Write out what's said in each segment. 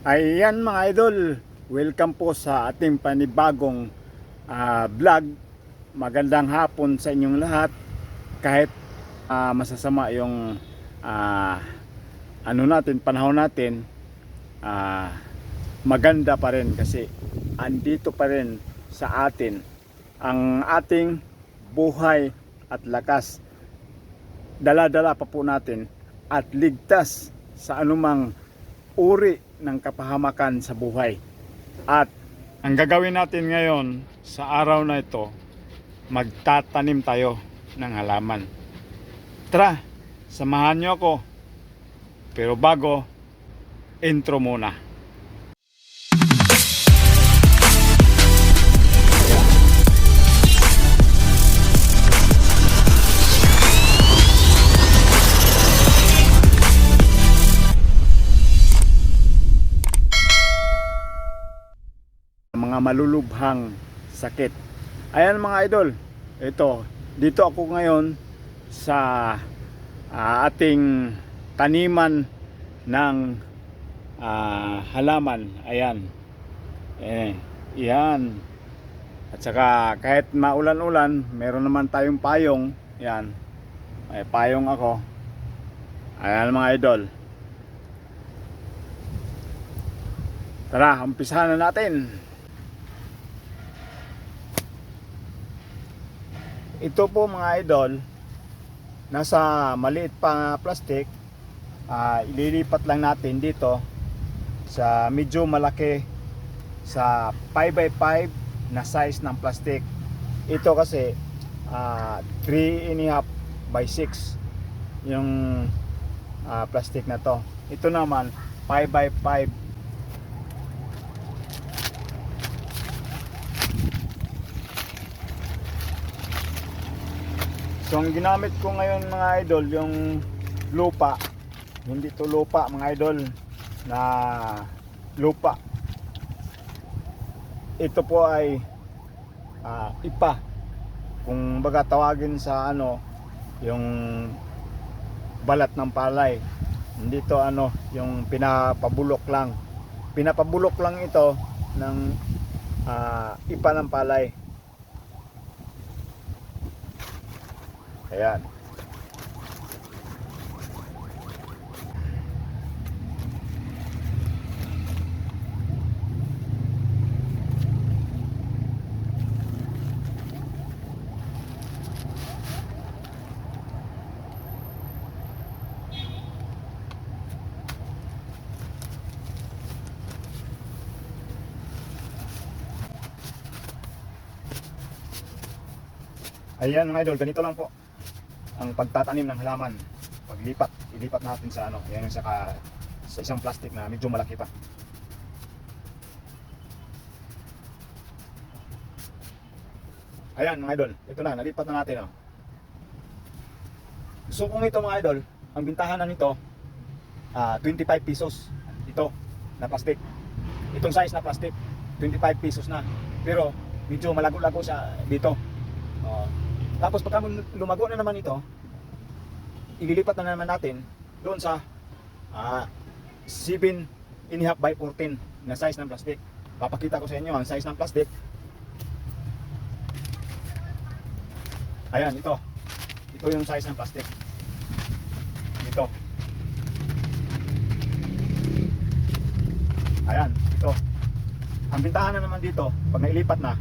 Ayan mga idol, welcome po sa ating panibagong ah, vlog. Magandang hapon sa inyong lahat. Kahit ah, masasama yung ah, ano natin, panahon natin, ah, maganda pa rin kasi andito pa rin sa atin ang ating buhay at lakas. Dala-dala pa po natin at ligtas sa anumang uri ng kapahamakan sa buhay. At ang gagawin natin ngayon sa araw na ito, magtatanim tayo ng halaman. Tara, samahan niyo ako. Pero bago, intro muna. Malulubhang sakit. Ayan mga idol, ito, dito ako ngayon sa ah, ating taniman ng ah, halaman. Ayan. Eh, yan. At saka kahit maulan-ulan, meron naman tayong payong. Yan. May payong ako. Ayan mga idol. Tara, umpisahan na natin. Ito po mga idol, nasa maliit pa plastic, ah, ililipat lang natin dito sa medyo malaki sa 5x5 na size ng plastic. Ito kasi ah, 3 and a half by 6 yung ah, plastic na to. Ito naman 5x5 So ang ginamit ko ngayon mga idol yung lupa. Hindi to lupa mga idol na lupa. Ito po ay ah, ipa. Kung baga tawagin sa ano yung balat ng palay. Hindi to ano yung pinapabulok lang. Pinapabulok lang ito ng ah, ipa ng palay. Ayan. Ayan mga idol, ganito lang po ang pagtatanim ng halaman. Paglipat, ilipat natin sa ano, yan yung saka sa isang plastic na medyo malaki pa. Ayan mga idol, ito na, nalipat na natin. Oh. So kung ito mga idol, ang bintahan na nito, ah 25 pesos. Ito, na plastic. Itong size na plastic, 25 pesos na. Pero medyo malago-lago siya dito. Oh. Tapos pagka lumago na naman ito, ililipat na naman natin doon sa ah 7 and half by 14 na size ng plastic. Papakita ko sa inyo ang size ng plastic. Ayan, ito. Ito yung size ng plastic. Ito. Ayan, ito. Ang bintahan na naman dito, pag nailipat na,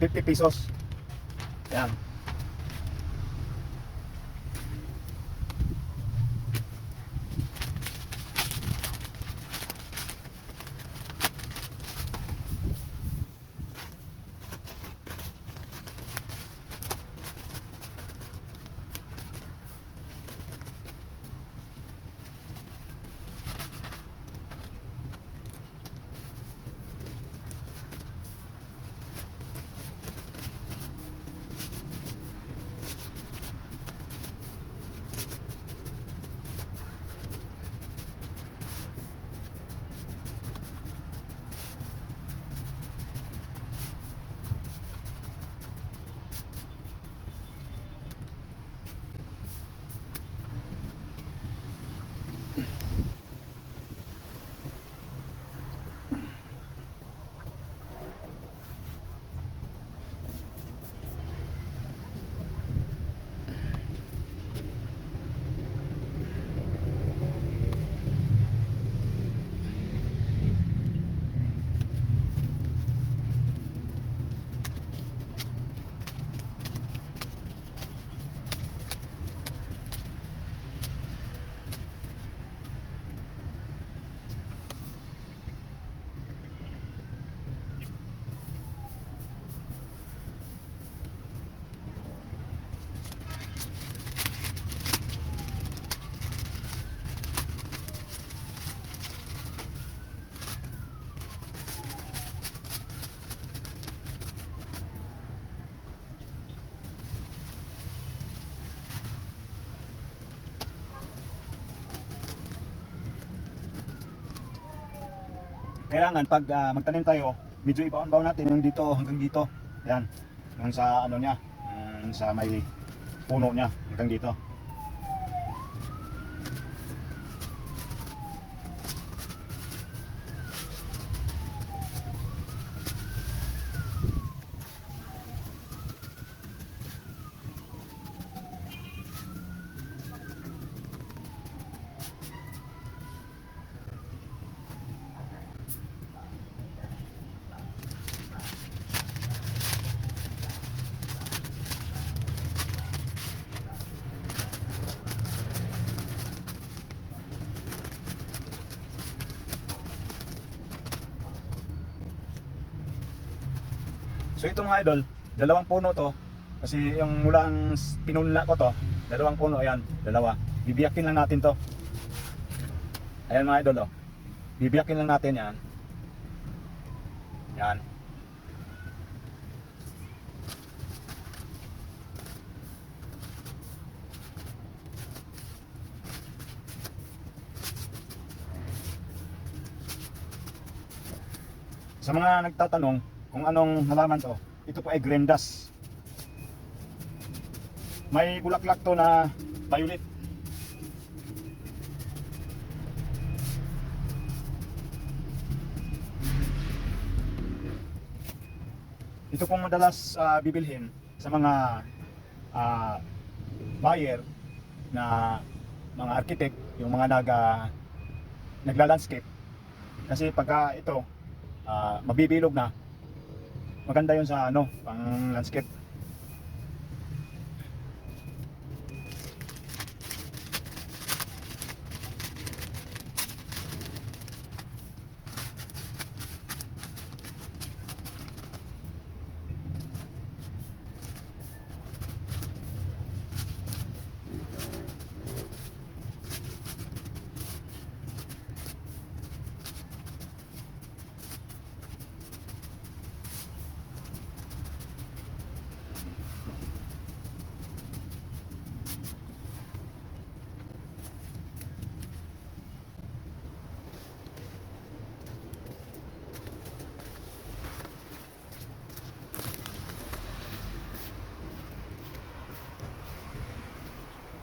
50 pesos. Yan. Kailangan pag ah, magtanim tayo, medyo ibaon-baon natin yung dito hanggang dito. Yan. Yung sa ano niya, yung sa may puno niya hanggang dito. So ito mga idol, dalawang puno to. Kasi yung mula ang pinunla ko to, dalawang puno ayan, dalawa. Bibiyakin lang natin to. Ayan mga idol oh. Bibiyakin lang natin yan. Yan. Sa mga nagtatanong kung anong halaman to, ito po ay grendas. May bulaklak to na violet. Ito pong madalas ah, bibilhin sa mga ah, buyer na mga architect, yung mga nag ah, nagla-landscape. Kasi pagka ito ah, mabibilog na, maganda yun sa ano, pang landscape.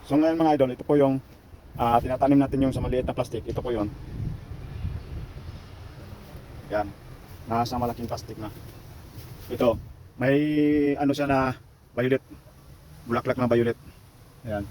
So ngayon mga idol, ito po yung ah, tinatanim natin yung sa maliit na plastic. Ito po yun. Yan. Nasa malaking plastic na. Ito. May ano siya na violet. Bulaklak na violet. Ayan.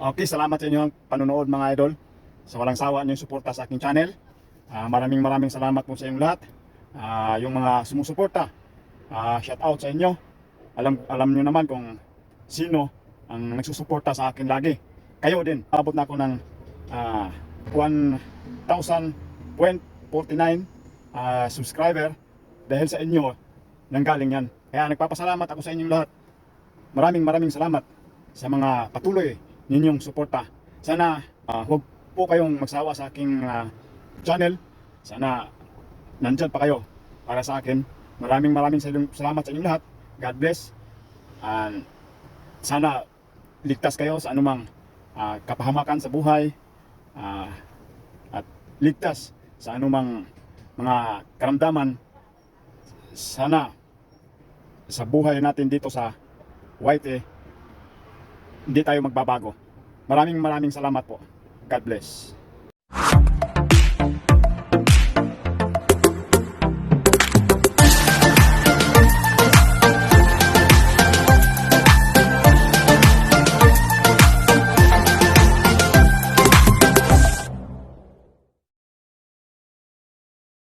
Okay, salamat sa inyong panonood mga idol. Sa walang sawa niyo suporta sa aking channel. Ah, maraming maraming salamat po sa inyong lahat. Ah, yung mga sumusuporta. Ah, shout out sa inyo. Alam alam niyo naman kung sino ang nagsusuporta sa akin lagi. Kayo din. Abot na ako ng ah, 1,000.49 ah, subscriber dahil sa inyo nanggaling yan. Kaya nagpapasalamat ako sa inyong lahat. Maraming maraming salamat sa mga patuloy ninyong suporta. Sana ah, huwag po kayong magsawa sa aking ah, channel. Sana nandyan pa kayo para sa akin. Maraming maraming sal- salamat sa inyong lahat. God bless. And sana ligtas kayo sa anumang ah, kapahamakan sa buhay. Ah, at ligtas sa anumang mga karamdaman. Sana sa buhay natin dito sa White eh, hindi tayo magbabago. Maraming maraming salamat po. God bless.